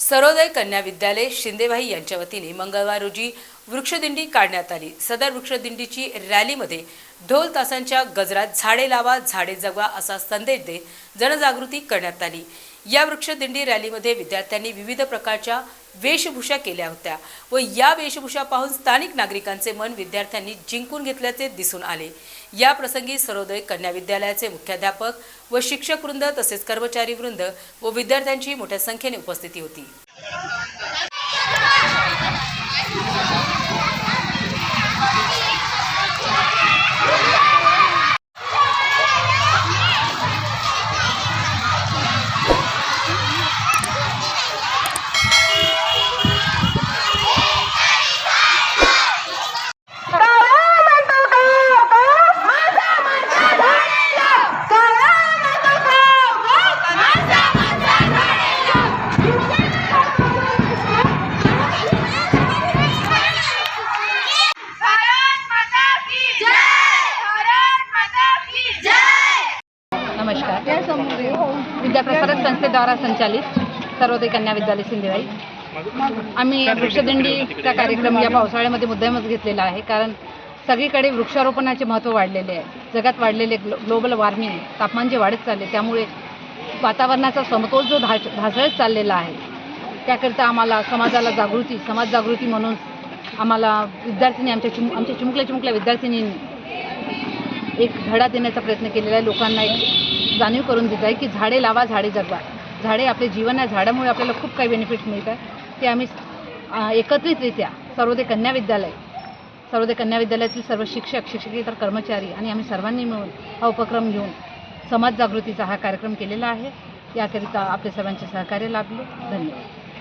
सरोदय कन्या विद्यालय शिंदेभाई यांच्या वतीने मंगळवार रोजी वृक्षदिंडी काढण्यात आली. सदर वृक्षदिंडीची रॅलीमध्ये ढोल तासांच्या गजरात झाडे लावा झाडे जगवा असा संदेश देत जनजागृती करण्यात आली. या वृक्षदिंडी रॅलीमध्ये विद्यार्थ्यांनी विविध प्रकारच्या वेशभूषा केल्या होत्या व या वेशभूषा पाहून स्थानिक नागरिकांचे मन विद्यार्थ्यांनी जिंकून घेतल्याचे दिसून आले. या प्रसंगी सर्वोदय कन्या विद्यालयाचे मुख्याध्यापक व शिक्षक वृंद तसेच कर्मचारी वृंद व विद्यार्थ्यांची मोठ्या संख्येने उपस्थिती होती. विद्याप्रसारक संस्थेद्वारा संचालित सर्वोदय कन्या विद्यालय सिंधेवाई आम्ही वृक्षदिंडीचा कार्यक्रम या पावसाळ्यामध्ये मुद्दामच घेतलेला आहे कारण सगळीकडे वृक्षारोपणाचे महत्त्व वाढलेले आहे. जगात वाढलेले ग्लो ग्लोबल वॉर्मिंग तापमान जे वाढत चालले त्यामुळे वातावरणाचा समतोल जो धा ढासळत चाललेला आहे त्याकरिता आम्हाला समाजाला जागृती समाज जागृती म्हणून आम्हाला विद्यार्थिनी आमच्या चिम आमच्या चिमुकल्या चिमुकल्या विद्यार्थिनींनी एक धडा देण्याचा प्रयत्न केलेला आहे. लोकांना एक जाणीव करून देत आहे की झाडे लावा झाडे जगवा. झाडे आपले जीवन आहे. झाडामुळे आपल्याला खूप काही बेनिफिट्स मिळत आहे. ते आम्ही एकत्रितरित्या सर्वोदय कन्या विद्यालय सर्वोदय कन्या विद्यालयातील सर्व शिक्षक शिक्षकेतर कर्मचारी आणि आम्ही सर्वांनी मिळून हा उपक्रम घेऊन समाज जागृतीचा हा कार्यक्रम केलेला आहे. याकरिता आपल्या सर्वांचे सहकार्य लाभले. धन्यवाद.